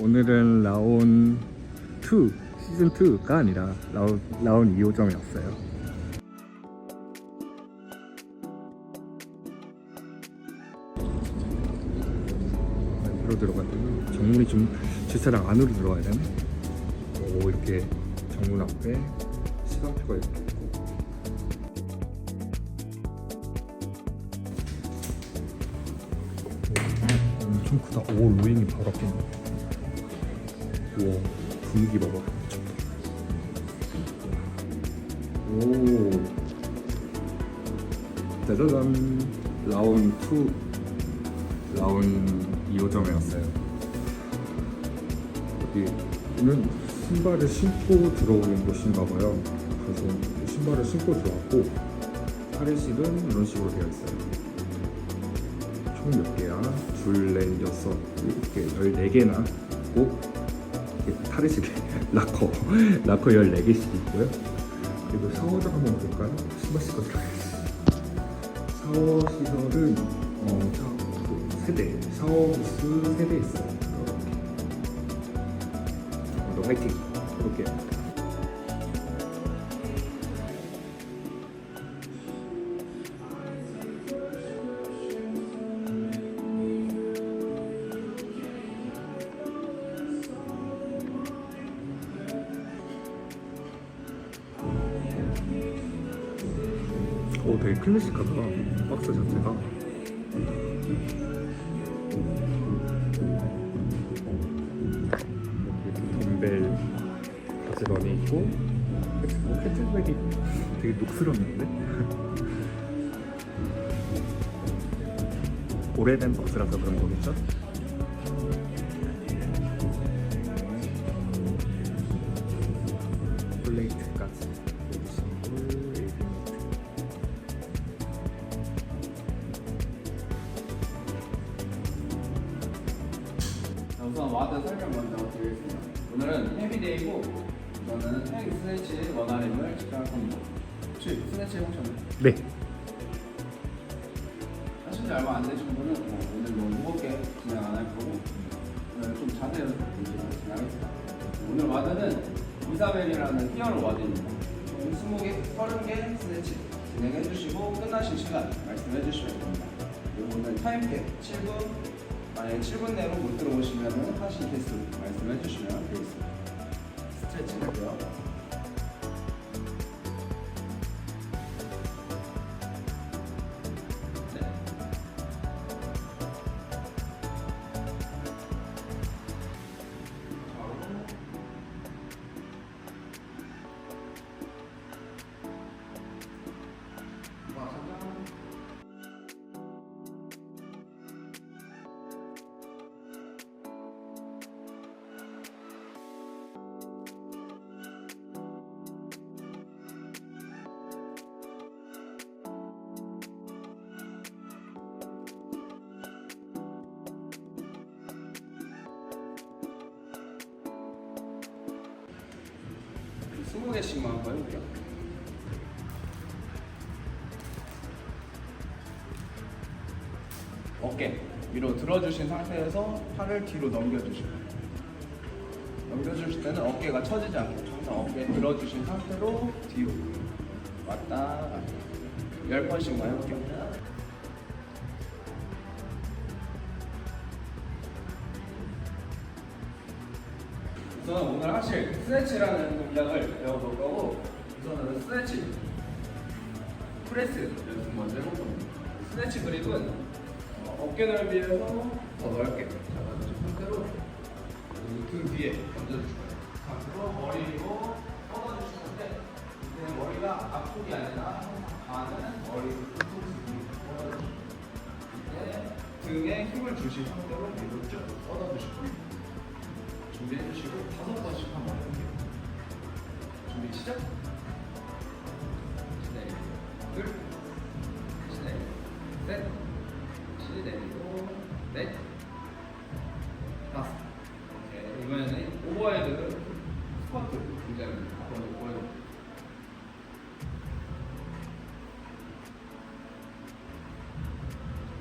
오늘은 라온 2 시즌 2가 아니라 라온 라온 2호점에 왔어요. 안으로 들어가면 정문이 좀 주차장 안으로 들어가야 되나? 오 이렇게 정문 앞에 시간표가 이렇게 있고 오, 엄청 크다. 오 로잉이 바로 앞에 있네. 우와 분위기 봐봐. 오 짜자잔 라운 2 라운 2호점에 왔어요. 여기는 신발을 신고 들어오는 곳인가 봐요. 그래서 신발을 신고 들어왔고 탈의실은 이런 식으로 되어 있어요. 총 몇 개야? 둘, 넷, 여섯, 일곱 개, 열네 개나 있고 이렇게 탈의실 락커 락커 14개씩 있고요. 그리고 샤워장 한번 볼까요? 신발 신고 들어가야지. 샤워 시설은 어, 자, 세대 샤워 부스 세대 있어요. 이렇게. 오늘 화이팅 해볼게요. 오 되게 클래식하다 박스 자체가 덤벨 가지런히 있고 어, 캐틀백이 되게 녹스럽는데? 오래된 박스라서 그런 거겠죠? 플레이트까지 와드 설명 먼저 드리겠습니다. 오늘은 헤비데이고 저는 행 스네치 원RM을 측정할 겁니다. 혹시 스네치 해보셨나요? 네 하신 지 얼마 안 되신 분은 뭐 오늘 뭐 무겁게 진행 안 할 거고 오늘 좀 자세히 진행하겠습니다. 오늘 와드는 이사벨이라는 히어로 와드입니다. 총 20개, 30개 스네치 진행해 주시고 끝나신 시간 말씀해 주시면 됩니다. 그리고 오늘 타임캡 7분 만약에 7분 내로 못 들어오시면 개수 말씀해 주시면 되겠습니다. 스트레칭 할게요. 20개씩만 한번 해볼게요. 어깨 위로 들어주신 상태에서 팔을 뒤로 넘겨주시고 넘겨주실 때는 어깨가 처지지 않게 항상 어깨 들어주신 상태로 뒤로 왔다 갔다 10번씩만 해볼게요. 우선 오늘 하실 스트레치라는 동작을 배워볼 거고 우선은 스트레치 프레스 연습 먼저 해볼 겁니다. 스트레치 그립은 어, 어깨 넓이에서 더 넓게 잡아주신 상태로 이등 뒤에 얹어주실 거예요. 앞으로 머리 위로 뻗어주실 건데 이제 머리가 앞쪽이 아니라 반은 머리 뒤쪽으로 뻗어주시고 이때 등에 힘을 주신 상태로 위로 쭉 뻗어주실 거예요. 준비해 주시고 다섯 번씩 한번 해볼게요. 준비 시작. 시내리고 둘, 시내리고 셋, 시내리고 넷, 다섯. 오케이 이번에는 오버헤드 스쿼트 동작을 한번 보여드릴게요.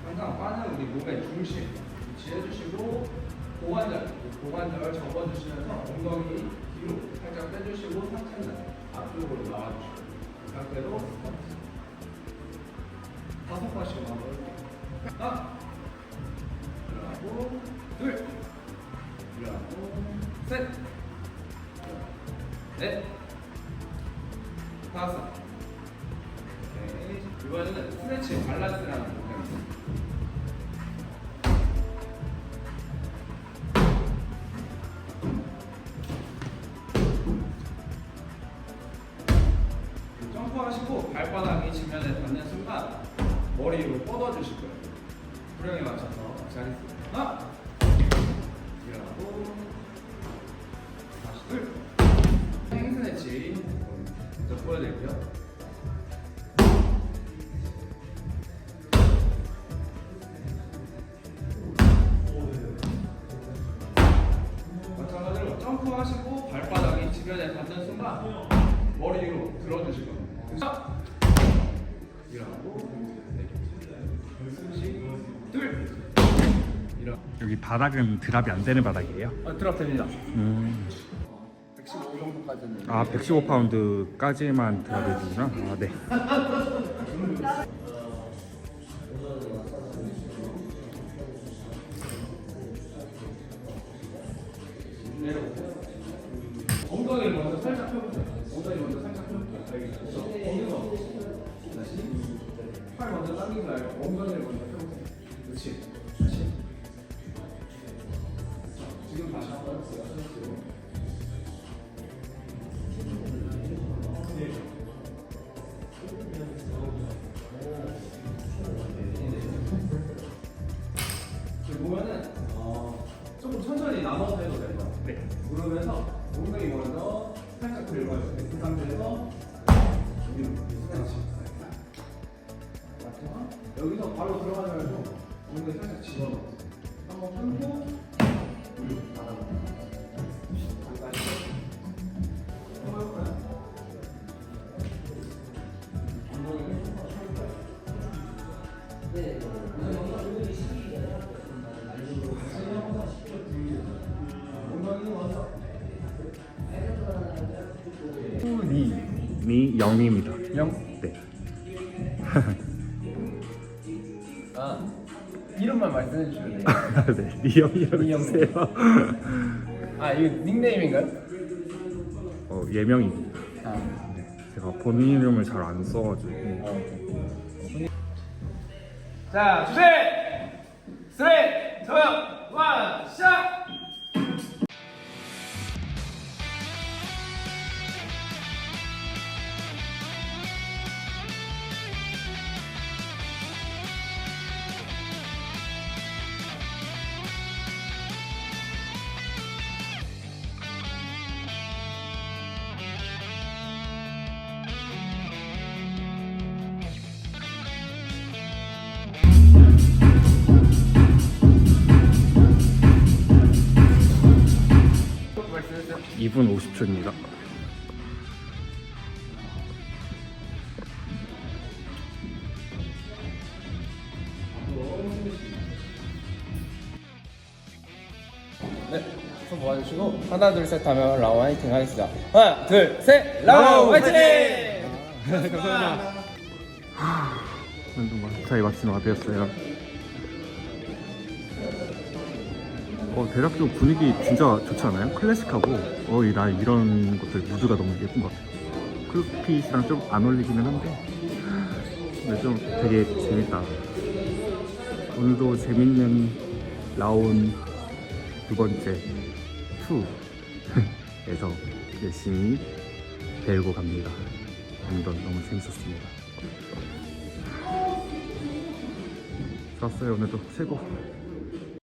항상 빠는 우리 몸의 중심 위치해 주시고 고관절, 고관절 접어주시면서 엉덩이 뒤로 살짝 빼주시고 상체는 앞쪽으로 나와주시고 그 상태로. 다섯 번씩 해볼게요. 하나, 일어나고, 둘, 일어나고, 셋, 넷, 다섯. 오케이. 이번에는 스트레치 밸런스라는 동작입니다. 발바닥이 지면에 닿는 순간 머리로 뻗어주실 거예요. 구령에 맞춰서 하겠습니다. 하나, 일어나고, 다시 둘, 행스네치 먼저 보여드릴게요. 점프하시고 발바닥이 지면에 닿는 순간 머리로 들어주실 겁니다. 둘. 여기 바닥은 드랍이 안 되는 바닥이에요? 어, 드랍 됩니다. 음. 115 정도까지는. 아 115파운드까지만 드랍이 되구나. 아 네. 엉덩이를 먼저 살짝 펴보세요. 엉덩이 먼저 살짝. 알겠죠? 다시 팔 먼저 당기지 말고 엉덩이를 먼저 펴보세요. 그렇지. 여기서 바로 말고 엉덩이 살짝 집어넣어. 한번 끊고 닫아놓고. 다시. 한번 해볼까요? 엉덩이를 엉덩이 먼저. 미, 미 영입니다. 영. 말씀해 주시면 돼요. 네. 리영이라고 리영. 주세요. 아 이거 닉네임인가요? 어, 예명입니다. 아. 제가 본인 이름을 잘 안 써가지고. 자 주세 스트레이트 저요 원 시작. 2분 50초입니다. 네, 손 모아주시고 하나 둘 셋 하면 라운 화이팅 하겠습니다. 하나 둘 셋 라운 화이팅! 감사합니다. 완전 저희 마치노가 되었어요. 어, 대략적으로 분위기 진짜 좋지 않아요? 클래식하고, 어, 이- 나 이런 것들 무드가 너무 예쁜 것 같아요. 크루핏이랑 좀 안 어울리기는 한데, 근데 좀 되게 재밌다. 오늘도 재밌는 라운 두 번째 2에서 열심히 배우고 갑니다. 오늘도 너무 재밌었습니다. 좋았어요 오늘도 최고